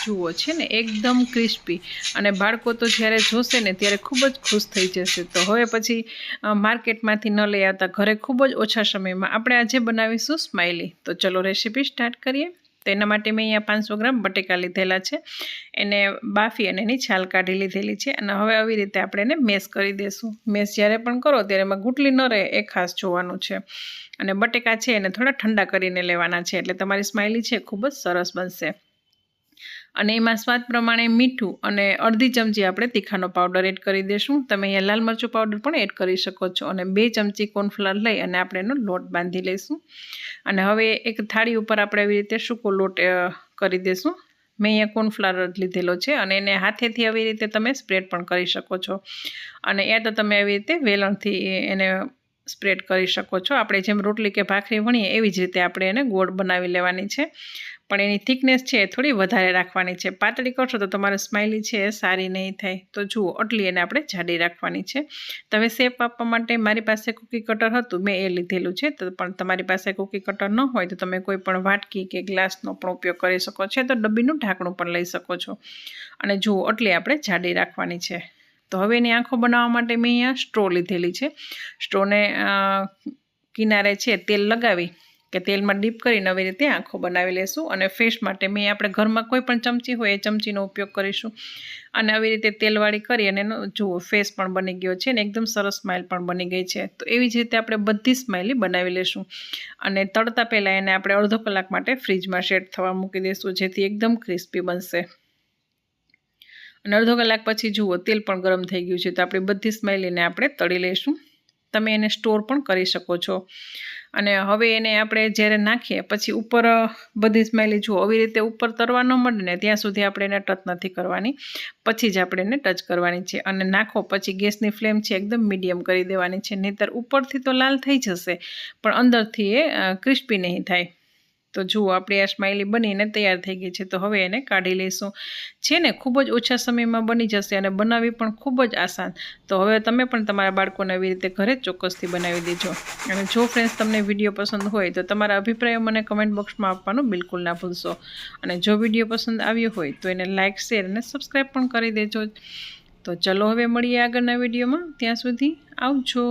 જુઓ, છે ને, એકદમ ક્રિસ્પી અને બાળકો તો જ્યારે જોશે ને, ત્યારે ખૂબ જ ખુશ થઈ જશે. તો હવે પછી માર્કેટમાંથી ન લઈ આવતા ઘરે ખૂબ જ ઓછા સમયમાં આપણે આજે બનાવીશું સ્માઇલી તો ચલો રેસીપી સ્ટાર્ટ કરીએ. તો એના માટે મેં અહીંયા પાંચસો ગ્રામ બટેકા લીધેલા છે. એને બાફી અને એની છાલ કાઢી લીધેલી છે. અને હવે આવી રીતે આપણે એને મેસ કરી દઈશું મેસ જ્યારે પણ કરો, ત્યારે એમાં ગુટલી ન રહે એ ખાસ જોવાનું છે. અને બટેકા છે એને થોડા ઠંડા કરીને લેવાના છે. એટલે તમારી સ્માઇલી છે ખૂબ જ સરસ બનશે. અને એમાં સ્વાદ પ્રમાણે મીઠું અને અડધી ચમચી આપણે તીખાનો પાવડર એડ કરી દઈશું તમે અહીંયા લાલ મરચું પાવડર પણ એડ કરી શકો છો અને બે ચમચી કોર્નફ્લાવર લઈ અને આપણે એનો લોટ બાંધી લઈશું અને હવે એક થાળી ઉપર આપણે આવી રીતે સૂકો લોટ કરી દઈશું મેં અહીંયા કોર્નફ્લાવર લીધેલો છે અને એને હાથેથી આવી રીતે તમે સ્પ્રેડ પણ કરી શકો છો. અને યા તો તમે આવી રીતે વેલણથી એને સ્પ્રેડ કરી શકો છો. આપણે જેમ રોટલી કે ભાખરી વણીએ એવી જ રીતે આપણે એને ગોળ બનાવી લેવાની છે. પણ એની થિકનેસ છે એ થોડી વધારે રાખવાની છે. પાતળી કરશો તો તમારે સ્માઇલી છે એ સારી નહીં થાય. તો જુઓ આટલી એને આપણે જાડી રાખવાની છે. તમે શેપ આપવા માટે મારી પાસે કૂકી કટર હતું, મેં એ લીધેલું છે. તો પણ તમારી પાસે કૂકી કટર ન હોય તો તમે કોઈ પણ વાટકી કે ગ્લાસનો પણ ઉપયોગ કરી શકો છો. તો ડબ્બીનું ઢાંકણું પણ લઈ શકો છો. અને જુઓ આટલી આપણે જાડી રાખવાની છે. તો હવે એની આંખો બનાવવા માટે મેં અહીંયા સ્ટ્રો લીધેલી છે. સ્ટ્રોને કિનારે છે, તેલ લગાવી. કે તેલમાં ડીપ કરીને આવી રીતે આંખો બનાવી લેશું અને ફેસ માટે મેં આપણે ઘરમાં કોઈ પણ ચમચી હોય એ ચમચીનો ઉપયોગ કરીશું. અને આવી રીતે તેલવાળી કરી અને એનો જુઓ ફેસ પણ બની ગયો છે ને એકદમ સરસ સ્માઇલ પણ બની ગઈ છે. તો એવી જ રીતે આપણે બધી સ્માઇલી બનાવી લેશું. અને તળતા પહેલાં એને આપણે અડધો કલાક માટે ફ્રીજમાં સેટ થવા મૂકી દઈશું જેથી એકદમ ક્રિસ્પી બનશે. અને અડધો કલાક પછી જુઓ, તેલ પણ ગરમ થઈ ગયું છે તો આપણી બધી સ્માઇલીને આપણે તળી લઈશું તમે એને સ્ટોર પણ કરી શકો છો. અને હવે એને આપણે જ્યારે નાખીએ, પછી ઉપર બધી સ્મેલી જુઓ, આવી રીતે ઉપર તરવા ન મળે ને ત્યાં સુધી આપણે એને ટચ નથી કરવાની. પછી જ આપણે એને ટચ કરવાની છે. અને નાખો, પછી ગેસની ફ્લેમ છે એકદમ મીડિયમ કરી દેવાની છે. નહીંતર ઉપરથી તો લાલ થઈ જશે, પણ અંદરથી એ ક્રિસ્પી નહીં થાય. તો જુઓ, આપણી આ સ્માઇલી બનીને તૈયાર થઈ ગઈ છે. તો હવે એને કાઢી લઈશું. છે ને, ખૂબ જ ઓછા સમયમાં બની જશે અને બનાવવી પણ ખૂબ જ આસાન. તો હવે તમે પણ તમારા બાળકોને આવી રીતે ઘરે ચોક્કસથી બનાવી દેજો. અને જો ફ્રેન્ડ્સ તમને વીડિયો પસંદ હોય, તો તમારા અભિપ્રાયો મને કમેન્ટ બોક્સમાં આપવાનું બિલકુલ ના ભૂલશો. અને જો વીડિયો પસંદ આવ્યો હોય, તો એને લાઇક શેર અને સબસ્ક્રાઈબ પણ કરી દેજો. તો ચલો, હવે મળીએ આગળના વિડીયોમાં ત્યાં સુધી આવજો.